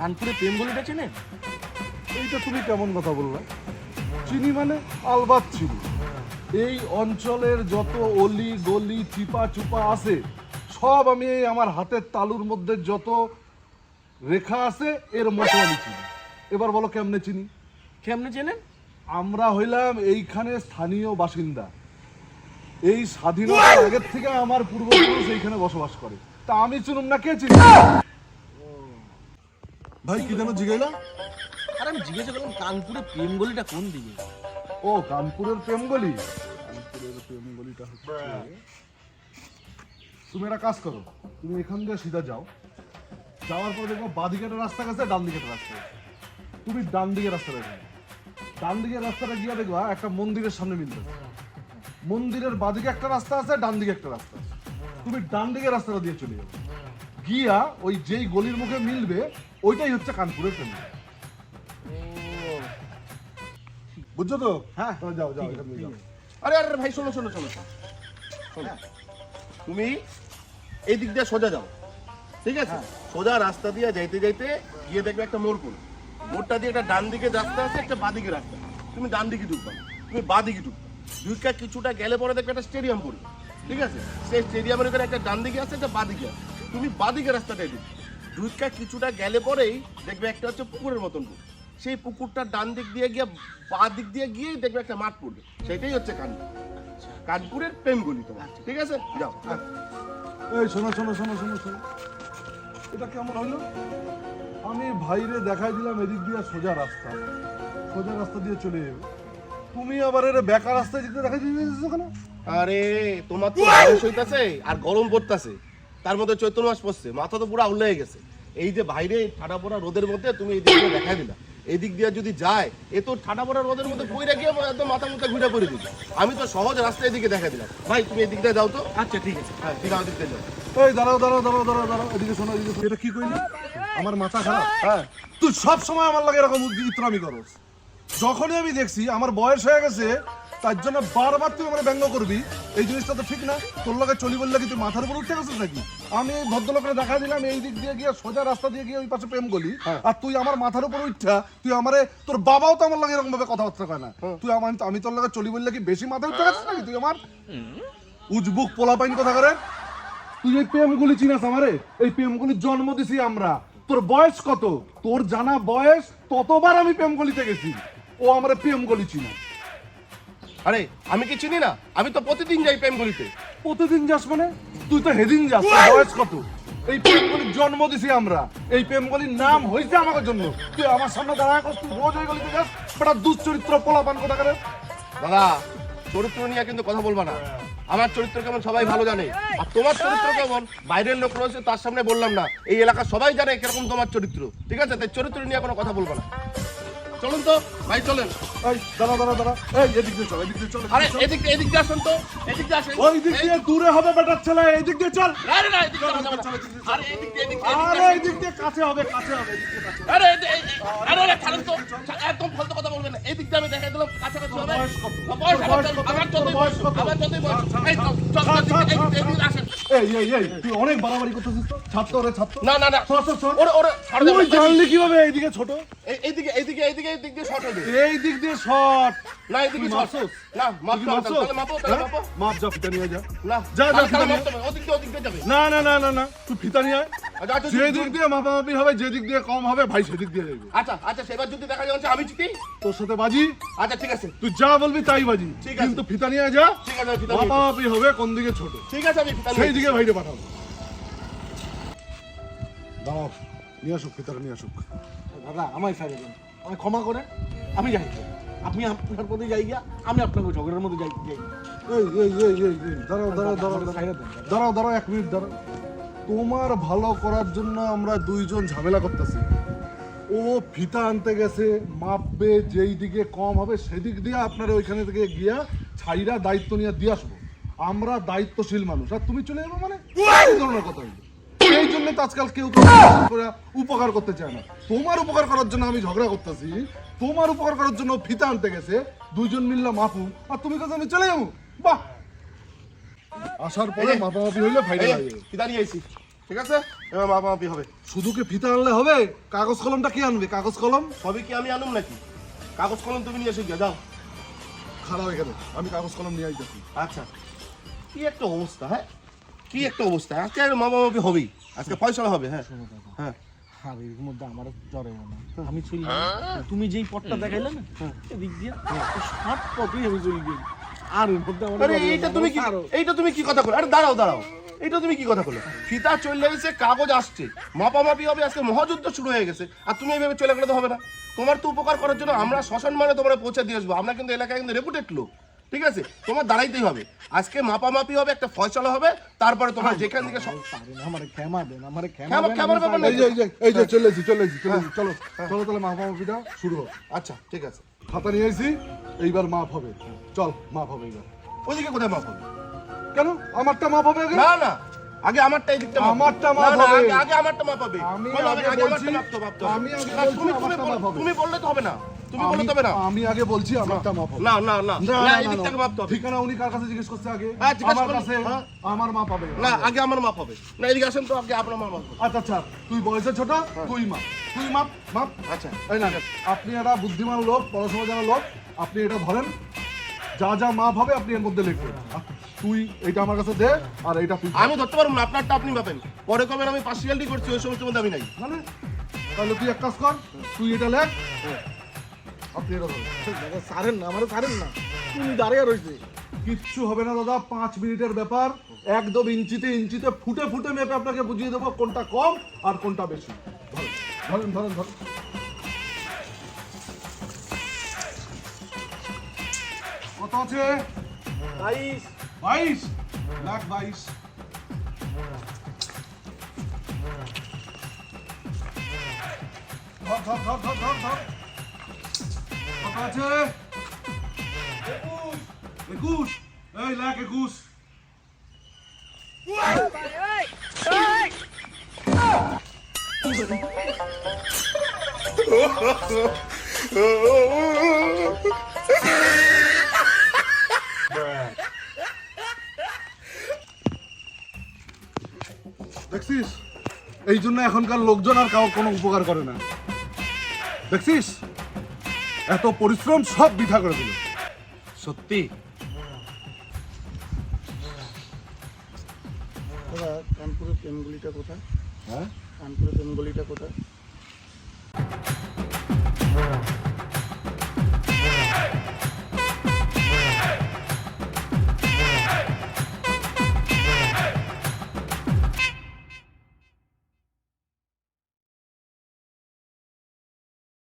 কানপুরে প্রেম গলিটা চেনে? এইটা তুমি কেমন কথা বললা? চিনি মানে আলবাত চিনি। এই অঞ্চলের যত অলি গলি চিপা চুপা আছে সব আমি এই আমার হাতের তালুর মধ্যে যত রেখা আছে এর মতো আমি চিনি। এবার বলো কেমনে চিনি? কেমনে চেনেন আমরা হইলাম এইখানে স্থানীয় বাসিন্দা। এই স্বাধীনতার আগের থেকে আমার পূর্বপুরুষ এইখানে বসবাস করে। তা আমি চিনুম না কে চিনি ভাই কি যেন জিগাইলা? আর আমি জিজ্ঞাসা করলাম কানপুরে প্রেম গলিটা কোন দিকে? ও কানপুরের প্রেমগলি কানপুরের প্রেমগলিটা হচ্ছে তুমি একটা কাজ করো তুমি এখান দিয়ে সিধা যাও। যাওয়ার পর দেখব বাঁদিকে একটা রাস্তা গেছে ডান দিকে একটা রাস্তা তুমি ডান দিকে রাস্তাটা যাও ডান দিকের রাস্তাটা গিয়ে দেখবা একটা মন্দিরের সামনে মিলবে। মন্দিরের বাঁদিকে একটা রাস্তা আছে ডান দিকে একটা রাস্তা আছে। তুমি ডান দিকের রাস্তাটা দিয়ে চলে যাবে গিয়া ওই যেই গলির মুখে মিলবে ওইটাই হচ্ছে কানপুরের প্রেমগলি বুঝছ তো? হ্যাঁ। যাও যাও এখান যাও। আরে আরে ভাই শোনো শোনো শোনো শোনো। তুমি এই দিক দিয়ে সোজা যাও। ঠিক আছে? সোজা রাস্তা দিয়ে যাইতে যাইতে গিয়ে দেখবে একটা মোড় পড়বে মোড়টা দিয়ে একটা ডান দিকে রাস্তা আছে একটা বাঁ দিকে রাস্তা। তুমি ডান দিকে ঢুকবা। তুমি বাঁ দিকে ঢুকবা। ঢুকা কিছুটা গেলে পরে দেখবে একটা স্টেডিয়াম পড়বে ঠিক আছে? সেই স্টেডিয়ামের ওখানে একটা ডান দিকে আছে একটা বাঁ দিকে আছে। তুমি বাঁ দিকে রাস্তাটাই ঢুকবে। ঢুকা কিছুটা গেলে পরেই দেখবে একটা হচ্ছে পুকুরের মতন পুকুর সেই পুকুরটার ডান দিক দিয়ে গিয়ে বাঁ দিক দিয়ে গিয়ে দেখবে একটা মাঠ পড়বে। সেটাই হচ্ছে কানপুর। কানপুরের প্রেমগুলি তোমার। ঠিক আছে? যাও। এই শোনো শোনো শোনো শোনো শোনো। এটা কেমন হলো? আমি ভাইরে দেখাই দিলাম এদিক দিয়ে সোজা রাস্তা। সোজা রাস্তা দিয়ে চলে যাবে। তুমি আবার এর বেকার রাস্তায় যেতে দেখাই দিয়েছ কেন? আরে তোমার তো বয়স হইতাছে আর গরম পড়তাছে। তার মধ্যে চৈত্র মাস পড়ছে। মাথা তো পুরো আউলে গেছে। এই যে বাইরে ঠাডা পড়া রোদের মধ্যে তুমি এই দিক দিয়ে দেখাই দিলা এদিক দিয়ে যদি যায় এ তো ঠাডা পড়া রোদের মধ্যে পইরা গিয়ে একদম মাথা মুথা ঘুরে পড়ে দিবে। আমি তো সহজ রাস্তা এদিকে দেখা দিলাম। ভাই তুমি এই দিক দিয়ে যাও তো। আচ্ছা ঠিক আছে। হ্যাঁ ঠিক আছে যাও। এই দাঁড়াও দাঁড়াও দাঁড়াও দাঁড়াও দাঁড়াও এদিকে শোনো এদিকে শোনো। এটা কি কইলি? আমার মাথা খারাপ। হ্যাঁ। তুই সব সময় আমার লাগে এরকম ইত্রামি করস। যখনই আমি দেখছি আমার বয়স হয়ে গেছে তার জন্য বারবার তুই আমার ব্যঙ্গ করবি। এই জিনিসটা তো ঠিক না। তোর লগে চলি বললে কি তুই মাথার উপর উঠতে গেছিস নাকি? আমি এই ভদ্রলোকের দেখা দিলাম এই দিক দিয়ে গিয়ে সোজা রাস্তা দিয়ে গিয়ে ওই পাশে প্রেম গলি আর তুই আমার মাথার উপর উঠছা তুই আমারে তোর বাবাও তো আমার লাগে এরকম ভাবে কথাবার্তা কয় না। তুই আমার আমি তোর লগে চলি বললে কি বেশি মাথায় উঠতে গেছিস নাকি তুই আমার? উজবুক পোলা পাইন কথা করে তুই এই প্রেমগুলি চিনাস আমারে? এই প্রেম প্রেমগুলির জন্ম দিছি আমরা। তোর বয়স কত? তোর জানা বয়স ততবার আমি প্রেমগুলিতে গেছি। ও আমার প্রেমগুলি চিনা। আরে আমি কি চিনি না? আমি তো প্রতিদিন যাই প্রেমগুলিতে। প্রতিদিন যাস মানে? তুই তো হেদিন যাস তোর বয়স কত? এই প্রেমগুলির জন্ম দিছি আমরা। এই প্রেমগুলির নাম হয়েছে আমার জন্য। তুই আমার সামনে দাঁড়ায় করছ তুই রোজ ওই গলিতে যাস। বেটা দুশ্চরিত্র পোলা পান কথা করে দাদা চরিত্র নিয়ে কিন্তু কথা বলবা না। আমার চরিত্র কেমন সবাই ভালো জানে। আর তোমার চরিত্র কেমন? বাইরের লোক রয়েছে তার সামনে বললাম না। এই এলাকার সবাই জানে কীরকম তোমার চরিত্র। ঠিক আছে? তাই চরিত্র নিয়ে কোনো কথা বলব না। চলুন তো। ভাই চলেন। এই দাঁড়া দাঁড়া দাঁড়া। এই এদিক দিয়ে চল এদিক দিয়ে চল আরে এদিক এদিক দিয়ে আসুন তো। এদিক দিয়ে আসেন। ওই দিক দিয়ে দূরে হবে বেটার ছেলে এই দিক দিয়ে চল। আরে না এদিক দিয়ে না। আরে এদিক দিয়ে এদিক দিয়ে, এদিক দিয়ে। দিয়ে কাছে হবে কাছে হবে এদিক দিয়ে কাছে আরে আরে আরে ছাড়েন তো একদম ফালতু কথা বলবেন না। এদিক দিয়ে আমি দেখাই দিলাম কাছাকাছি হবে। বয়স কত? বয়স কত? আমার যতই বয়স আমার যতই বয়স। এই চল চল এদিক- এদিক- এদিক আসেন এই এই এই তুই অনেক বাড়াবাড়ি করতেছিস তো ছাত্র ছাত্র না না না সর, সর, সর। ওরে ওরে তুই। জানলি কীভাবে এইদিকে ছোট এই- এইদিকে এইদিকে এইদিকে এইদিক দিয়ে শর্ট হবে এই দিক দিয়ে শর্ট না এইদিকে মাপছোস? না মাপ? তাহলে মাপো তাহলে হ্যাঁ? মাপো মাপ যা ফিতা নিয়ে যা না যা, যা, ফিতা নিয়ে। ওদিক দিয়ে ওদিক দিয়ে যাবে না না না না না তুই ফিতা নিয়ে আয় যে দিক দিয়ে মাপামাপি হবে যে দিক দিয়ে কম হবে ভাই সেদিক দিয়ে যাবে আচ্ছা আচ্ছা সেবার যদি দেখা যাচ্ছে আমি জিতি তোর সাথে বাজি? আচ্ছা ঠিক আছে। তুই যা বলবি তাই বাজি। ঠিক আছে। কিন্তু ফিতা নিয়ে যা। ঠিক আছে আমি ফিতা মাপামাপি হবে কোন দিকে ছোট। ঠিক আছে আমি ফিতা সেই দিকে ভাইরে পাঠাবো। দাঁড়াও নিয়ে আসুক ফিতাটা নিয়ে আসুক। দাদা আমায় দেন। আমায় ক্ষমা করেন। আমি যাই। আপনি আপনার পথে যাই গিয়া আমি আপনাকে ঝগড়ার মধ্যে যাই দাঁড়াও দাঁড়াও। দাঁড়াও দাঁড়াও এক মিনিট দাঁড়াও। তোমার ভালো করার জন্য আমরা দুইজন ঝামেলা করতেছি। ও ফিতা আনতে গেছে, মাপবে, যেই দিকে কম হবে সেদিক দিয়ে আপনারা ওইখানে থেকে গিয়া ছাইরা দায়িত্ব নিয়ে দিয়ে আসব। আমরা দায়িত্বশীল মানুষ। আর তুমি চলে যাব মানে? ধরনের কথা এই জন্য তো আজকাল কেউ উপকার করতে চায় না। তোমার উপকার করার জন্য আমি ঝগড়া করতেছি। তোমার উপকার করার জন্য ফিতা আনতে গেছে। দুইজন মিললে মাপু। আর তুমি কাছে আমি চলে যাব। বাহ! আসার পরে মাপামাপি হইলে ফাইনাল হয়ে যাবে। ফিতা নিয়ে আইছি। ঠিক আছে? এবার মাপামাপি হবে। শুধু কি ফিতা আনলে হবে? কাগজ কলমটা কি আনবে? কাগজ কলম? সবই কি আমি আনুম নাকি? কাগজ কলম তুমি নিয়ে এসে গিয়ে যাও। খারাপ এখানে। আমি কাগজ কলম নিয়ে আইতেছি। আচ্ছা। কি একটা অবস্থা হ্যাঁ? কি একটা অবস্থা? আজকে মাপামাপি হবেই। আজকে ফয়সলা হবে হ্যাঁ। হ্যাঁ। মধ্যে আমার না। আমি চলি তুমি যেই পথটা দেখাইলে না এদিক দিয়ে পথেই আমি চলি আর এর আরে এইটা তুমি কি এইটা তুমি কি কথা বলো? আরে দাঁড়াও দাঁড়াও। এইটা তুমি কি কথা বলো? ফিতা চলে গেছে কাগজ আসছে। মাপামাপি হবে আজকে মহাযুদ্ধ শুরু হয়ে গেছে। আর তুমি এইভাবে চলে গেলে তো হবে না। তোমার তো উপকার করার জন্য আমরা শ্মশান মানে তোমরা পৌঁছে দিয়ে আসব। আমরা কিন্তু এলাকায় কিন্তু রেপুটেড লোক। ঠিক আছে? তোমার দাঁড়াইতেই হবে। আজকে মাপামাপি হবে একটা ফয়সলা হবে। তারপরে তোমার যেখান থেকে সব- আমার ক্ষমা দেন আমার ক্ষমা ক্ষমা- ক্ষমার ব্যাপার এই যে এই যে এই যে চলে চলে তাহলে মাপামাপিটা শুরু হোক। আচ্ছা ঠিক আছে। খাতা নিয়ে আইছি এইবার মাপ হবে। চল মাপ হবে এইবার। ওইদিকে কোথায় মাপ হবে? কেন? আমারটা মাপ হবে আগে? না না। আগে আমারটা এই দিকটা আমারটা মাপ না, হবে। আগে- আগে আমারটা মাপ হবে। আমি আগে আমারটা মাপতে হবে। আমি আগে তুমি- তুমি মাপ। তুমি বললে তো হবে না। তুমি বললে তো হবে না। আমি আগে বলছি আমারটা মাপ হবে। না না না। না, এই দিক না, থেকে না। মাপতে ঠিকানা উনি কার কাছে জিজ্ঞেস করছে আগে? হ্যাঁ, আমার কাছে হ্যাঁ। আমার মাপ হবে। না আগে আমার মাপ হবে। না এদিকে আসেন তো আগে আপনার মাপ হবে। আচ্ছা আচ্ছা। তুই বয়সে ছোট তুই মাপ তুই মাপ মাপ। আচ্ছা এই না আপনি একটা বুদ্ধিমান লোক পড়াশোনা জানা লোক আপনি এটা ধরেন যা যা মাপ হবে আপনি এর মধ্যে লিখবেন। তুই এটা আমার কাছে দে আর এটা তুই আমি ধরতে পারব না আপনারটা আপনি পাবেন পরে কবেন আমি পার্সিয়ালিটি করছি ওই সমস্ত মধ্যে আমি নাই। মানে? তাহলে তুই এক কাজ কর তুই এটা লেখ। আপনি এটা ধরেন। ছাড়েন না আমার ছাড়েন না। তুমি দাঁড়িয়ে রয়েছে কিচ্ছু হবে না দাদা পাঁচ মিনিটের ব্যাপার। একদম ইঞ্চিতে ইঞ্চিতে ফুটে ফুটে মেপে আপনাকে বুঝিয়ে দেবো কোনটা কম আর কোনটা বেশি। ধরেন ধরেন ধরেন। কত আছে? বাইশ। বাইশ? লাখ বাইশ। ধর ধর ধর ধর ধর ধর। কত আছে? একুশ। একুশ? এই লাখ একুশ। দেখছিস? এই জন্য এখনকার লোকজন আর কাউ কোনো উপকার করে না। দেখছিস? এত পরিশ্রম সব বৃথা করে দিল। সত্যি? কানপুরের প্রেমগুলিটা কোথায়? হ্যাঁ? কানপুরের বেঙ্গলিটা কোথায়?